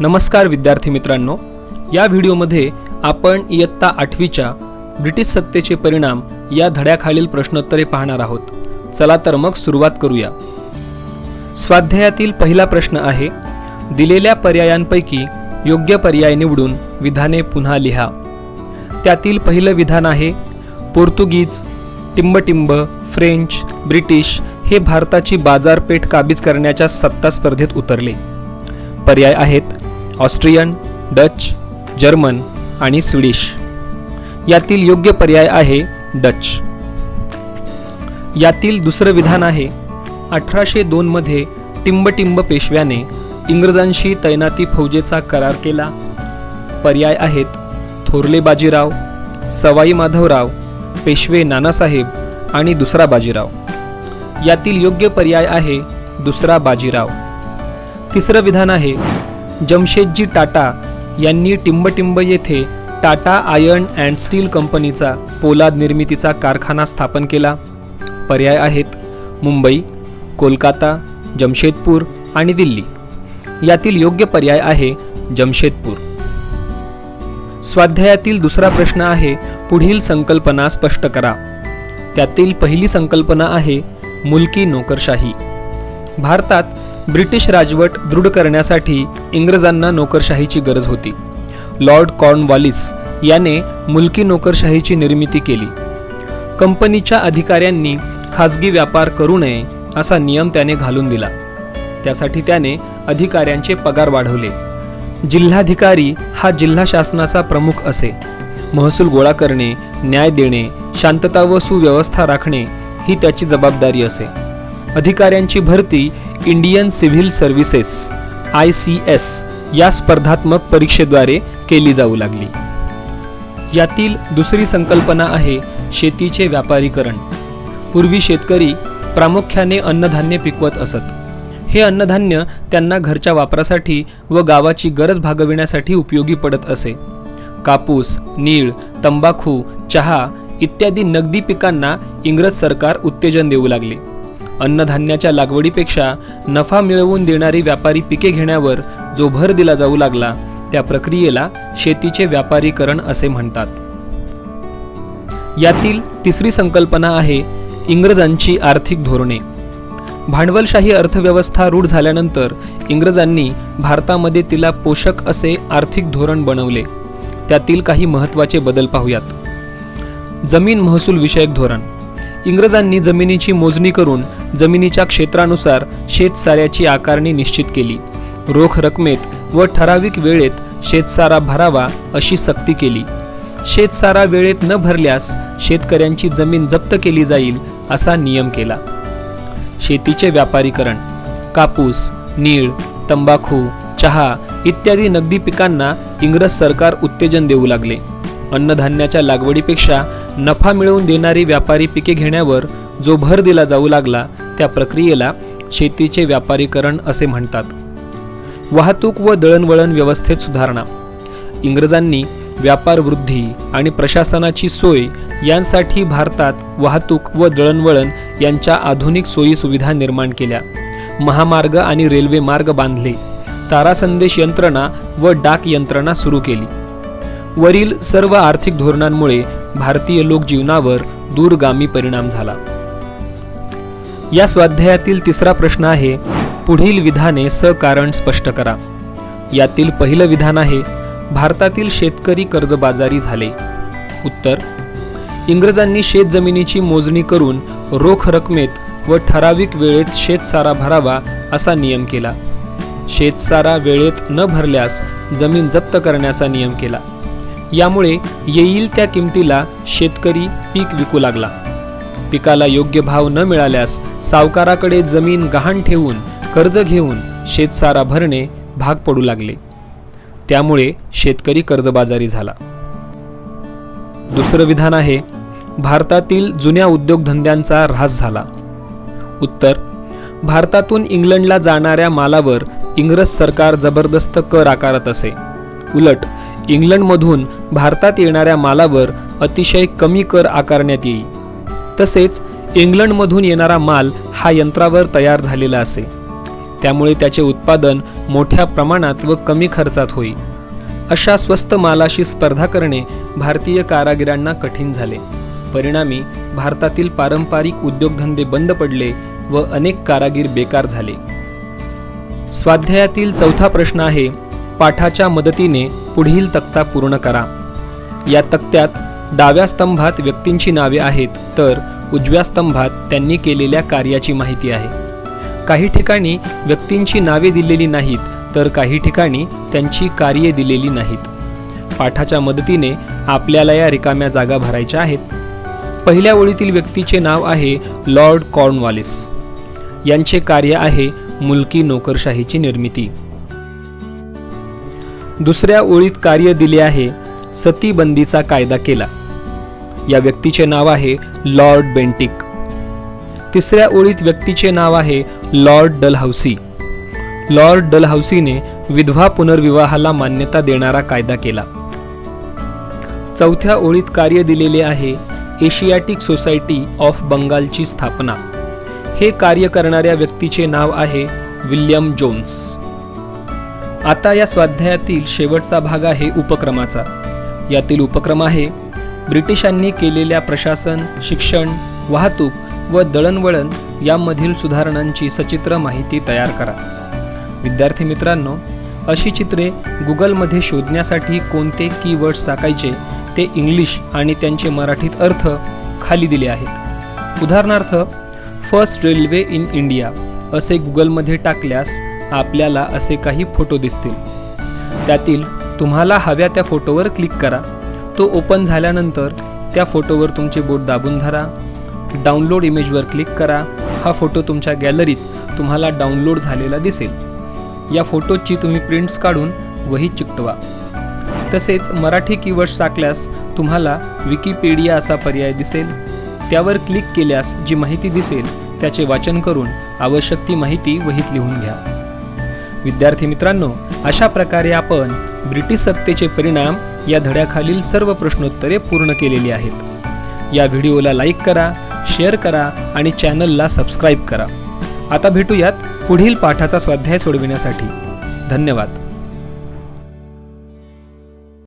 नमस्कार विद्यार्थी मित्रांनो या व्हिडिओमध्ये आपण इयत्ता आठवीच्या ब्रिटिश सत्तेचे परिणाम या धड्याखालील प्रश्नोत्तरे पाहणार आहोत. चला तर मग सुरुवात करूया. स्वाध्यायातील पहिला प्रश्न आहे दिलेल्या पर्यायांपैकी योग्य पर्याय निवडून विधाने पुन्हा लिहा. त्यातील पहिलं विधान आहे पोर्तुगीज टिंबटिंब फ्रेंच ब्रिटिश हे भारताची बाजारपेठ काबीज करण्याच्या सत्ता स्पर्धेत उतरले. पर्याय आहेत ऑस्ट्रियन डच जर्मन आणि स्विडिश. यातील योग्य पर्याय आहे डच. यातील दुसरं विधान आहे अठराशे दोनमध्ये टिंबटिंब पेशव्याने इंग्रजांशी तैनाती फौजेचा करार केला. पर्याय आहेत थोरले बाजीराव सवाई माधवराव पेशवे नानासाहेब आणि दुसरा बाजीराव. यातील योग्य पर्याय आहे दुसरा बाजीराव. तिसरं विधान आहे जमशेदजी टाटा यांनी टिंबटिंब येथे टाटा आयर्न अँड स्टील कंपनीचा पोलाद निर्मितीचा कारखाना स्थापन केला. पर्याय आहेत मुंबई कोलकाता जमशेदपूर आणि दिल्ली. यातील योग्य पर्याय आहे जमशेदपूर. स्वाध्यायातील दुसरा प्रश्न आहे पुढील संकल्पना स्पष्ट करा. त्यातील पहिली संकल्पना आहे मुलकी नोकरशाही. भारतात ब्रिटिश राजवट दृढ करण्यासाठी इंग्रजांना नोकरशाहीची गरज होती. लॉर्ड कॉर्नवॉलिस याने मुलकी नोकरशाहीची निर्मिती केली. कंपनीच्या अधिकाऱ्यांनी खाजगी व्यापार करू नये असा नियम त्याने घालून दिला. त्यासाठी त्याने अधिकाऱ्यांचे पगार वाढवले. जिल्हाधिकारी हा जिल्हा शासनाचा प्रमुख असे. महसूल गोळा करणे न्याय देणे शांतता व सुव्यवस्था राखणे ही त्याची जबाबदारी असे. अधिकाऱ्यांची भरती Indian civil services I C S या स्पर्धात्मक परीक्षेद्वारे केली जाऊ लागली. यातील दुसरी संकल्पना आहे शेतीचे व्यापारीकरण. पूर्वी शेतकरी प्रामुख्याने अन्नधान्य पिकवत असत. हे अन्नधान्य त्यांना घरच्या वापरासाठी व गावाची गरज भागविण्यासाठी उपयोगी पडत असे. कापूस नीळ तंबाखू चहा इत्यादी नगदी पिकांना इंग्रज सरकार उत्तेजन देऊ लागले. अन्नधान्याच्या लागवडीपेक्षा नफा मिळवून देणारी व्यापारी पिके घेण्यावर जो भर दिला जाऊ लागला त्या प्रक्रियेला शेतीचे व्यापारीकरण असे म्हणतात. यातील तिसरी संकल्पना आहे इंग्रजांची आर्थिक धोरणे. भांडवलशाही अर्थव्यवस्था रूढ झाल्यानंतर इंग्रजांनी भारतामध्ये तिला पोषक असे आर्थिक धोरण बनवले. त्यातील काही महत्त्वाचे बदल पाहूयात. जमीन महसूल विषयक धोरण. इंग्रजांनी जमिनीची मोजणी करून जमिनीच्या क्षेत्रानुसार शेतसाऱ्याची आकारणी निश्चित केली. रोख रकमेत व ठराविक वेळेत शेतसारा भरावा अशी सक्ती केली. शेतसारा वेळेत न भरल्यास शेतकऱ्यांची जमीन जप्त केली जाईल असा नियम केला. शेतीचे व्यापारीकरण कापूस नीळ तंबाखू चहा इत्यादी नगदी पिकांना इंग्रज सरकार उत्तेजन देऊ लागले. अन्नधान्याच्या लागवडीपेक्षा नफा मिळवून देणारी व्यापारी पिके घेण्यावर जो भर दिला जाऊ लागला त्या प्रक्रियेला शेतीचे व्यापारीकरण असे म्हणतात. वाहतूक व दळणवळण व्यवस्थेत सुधारणा. इंग्रजांनी व्यापार वृद्धी आणि प्रशासनाची सोय यांसाठी भारतात वाहतूक व दळणवळण यांच्या आधुनिक सोयी सुविधा निर्माण केल्या. महामार्ग आणि रेल्वे मार्ग बांधले. तारासंदेश यंत्रणा व डाक यंत्रणा सुरू केली. वरील सर्व आर्थिक धोरणांमुळे भारतीय लोकजीवनावर दूरगामी परिणाम झाला. या स्वाध्यायातील तिसरा प्रश्न आहे पुढील विधाने सकारण स्पष्ट करा. यातील पहिलं विधान आहे भारतातील शेतकरी कर्जबाजारी झाले. उत्तर इंग्रजांनी शेतजमिनीची मोजणी करून रोख रकमेत व ठराविक वेळेत शेतसारा भरावा असा नियम केला. शेतसारा वेळेत न भरल्यास जमीन जप्त करण्याचा नियम केला. यामुळे येईल त्या किमतीला शेतकरी पीक विकू लागला. पिकाला योग्य भाव न मिळाल्यास सावकाराकडे जमीन गहाण ठेवून कर्ज घेऊन शेतसारा भरणे भाग पडू लागले. त्यामुळे शेतकरी कर्जबाजारी झाला. दुसरं विधान आहे भारतातील जुन्या उद्योगधंद्यांचा ऱ्हास झाला. उत्तर भारतातून इंग्लंडला जाणाऱ्या मालावर इंग्रज सरकार जबरदस्त कर आकारत असे. उलट इंग्लंडमधून भारतात येणाऱ्या मालावर अतिशय कमी कर आकारण्यात येई तसेच इंग्लंडमधून येणारा माल हा यंत्रावर तयार झालेला असे. त्यामुळे त्याचे उत्पादन मोठ्या प्रमाणात व कमी खर्चात होई. अशा स्वस्त मालाशी स्पर्धा करणे भारतीय कारागिरांना कठीण झाले. परिणामी भारतातील पारंपरिक उद्योगधंदे बंद पडले व अनेक कारागीर बेकार झाले. स्वाध्यायातील चौथा प्रश्न आहे पाठाच्या मदतीने पुढील तक्ता पूर्ण करा. या तक्त्यात डाव्या स्तंभात व्यक्तींची नावे आहेत तर उजव्या स्तंभात त्यांनी केलेल्या कार्याची माहिती आहे. काही ठिकाणी व्यक्तींची नावे दिलेली नाहीत तर काही ठिकाणी त्यांची कार्ये दिलेली नाहीत. पाठाच्या मदतीने आपल्याला या रिकाम्या जागा भरायच्या आहेत. पहिल्या ओळीतील व्यक्तीचे नाव आहे लॉर्ड कॉर्नवालिस. यांचे कार्य आहे मुलकी नोकरशाहीची निर्मिती. दुसऱ्या ओळीत कार्य दिले आहे सतीबंदीचा कायदा केला. या व्यक्तीचे नाव आहे लॉर्ड बेंटिक. तिसऱ्या ओळीत व्यक्तीचे नाव आहे लॉर्ड डलहौसी. लॉर्ड डलहौसीने विधवा पुनर्विवाहाला मान्यता देणारा कायदा केला. चौथ्या ओळीत कार्य दिलेले आहे एशियाटिक सोसायटी ऑफ बंगालची स्थापना. हे कार्य करणाऱ्या व्यक्तीचे नाव आहे विल्यम जोन्स. आता या स्वाध्यायातील शेवटचा भाग आहे उपक्रमाचा. यातील उपक्रम आहे ब्रिटिशांनी केलेल्या प्रशासन शिक्षण वाहतूक व दळणवळण यामधील सुधारणांची सचित्र माहिती तयार करा. विद्यार्थी मित्रांनो अशी चित्रे गुगलमध्ये शोधण्यासाठी कोणते कीवर्ड्स टाकायचे ते इंग्लिश आणि त्यांचे मराठीत अर्थ खाली दिले आहेत. उदाहरणार्थ फर्स्ट रेल्वे इन इंडिया असे गुगलमध्ये टाकल्यास आपल्याला असे काही फोटो दिसतील. त्यातील तुम्हाला हव्या त्या फोटोवर क्लिक करा. तो ओपन झाल्यानंतर त्या फोटोवर तुमचे बोट दाबून धरा. डाउनलोड इमेजवर क्लिक करा. हा फोटो तुमच्या गॅलरीत तुम्हाला डाउनलोड झालेला दिसेल. या फोटोची तुम्ही प्रिंट्स काढून वही चिकटवा. तसेच मराठी कीवर्ड्स टाकल्यास तुम्हाला विकिपीडिया असा पर्याय दिसेल. त्यावर क्लिक केल्यास जी माहिती दिसेल त्याचे वाचन करून आवश्यक ती माहिती वहीत लिहून घ्या. विद्यार्थी मित्रांनो अशा प्रकारे आपण ब्रिटिश सत्तेचे परिणाम या धड्याखालील सर्व प्रश्नोत्तरे पूर्ण केलेली आहेत. या व्हिडिओला लाईक करा शेअर करा आणि चॅनलला सबस्क्राईब करा. आता भेटूयात पुढील पाठाचा स्वाध्याय सोडविण्यासाठी. धन्यवाद.